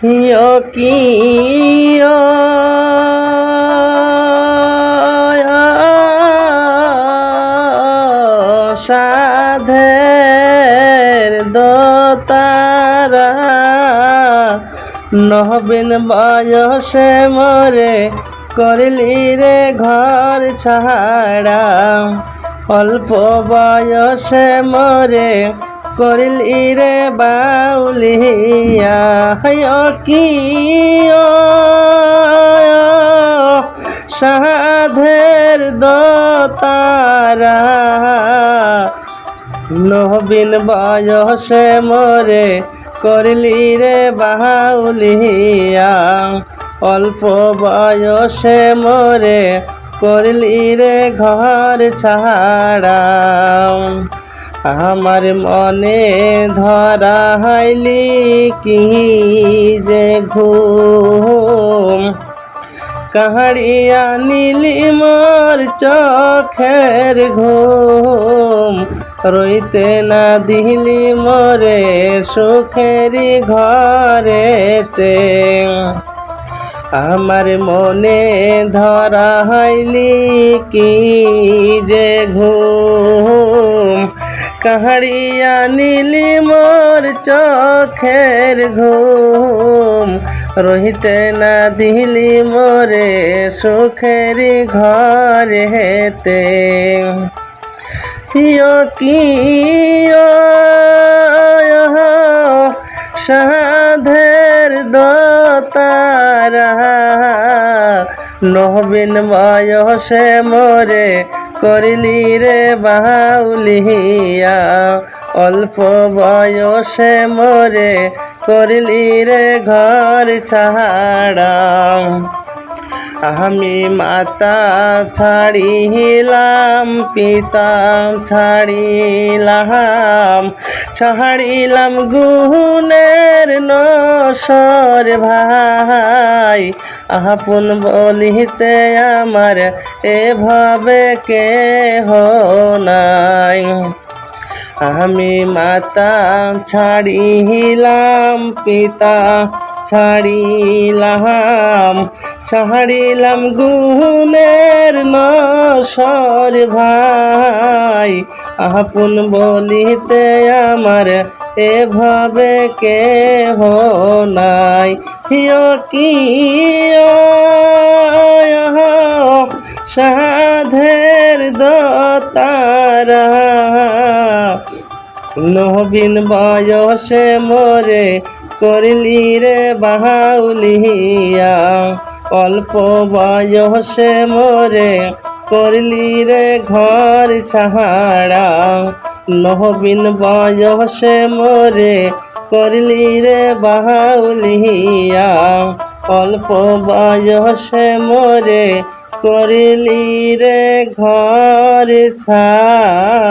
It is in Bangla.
সাধের দতারা নহবিন বয়সে মরে করলি রে ঘর ছাড়া। অল্প বয়সে মরে করলি রে বাউলিয়া হয় কি সাধের দতারা। নবীন বয়সে মরে করলি রে বাউলিয়া অল্প বয়সে মরে করলি রে ঘর ছাড়া। আমার মনে ধরা হাইলি কি যে ঘুম। কাহাড়িয়া নীলি মোর চোখের ঘুম। রইতে না দিলি মোরে সুখেরি ঘরেতে। আমার মনে ধরা হইলি কি যে ঘুম। কাহাড়িয়া নীলি মোর চোখের ঘুম, রহিতে না দিলি মোরে সুখেরি ঘরে হেতে। কি সাধের দতারা নহবিন বয়সে মরে করিলি রে বাউলিয়া। অল্প বয়সে মরে করিলি রে ঘর ছাড়া। আমি মাতা ছাড়িলাম, পিতা ছাড়িলাম ছাড়িলাম গুণের নসর ভাই। আপন বলিতে আমার এভাবে কে নাই। আমি মাতা ছাড়িলাম, পিতা ছাড়িলাম ছাড়িলাম গুণের নসর ভাই। আপন বলিতে আমার এভাবে কে নাই। হিয় কি সাধের দতারা? নবীন বয়সে মরে করলি রে বাহাউলিয়া অল্প বয়সে মরে করলি রে ঘর ছাড়া নহবিন বয়সে মরে করলি রে বাহাউলিয়া অল্প বয়সে মরে করলি রে ঘর ছাড়া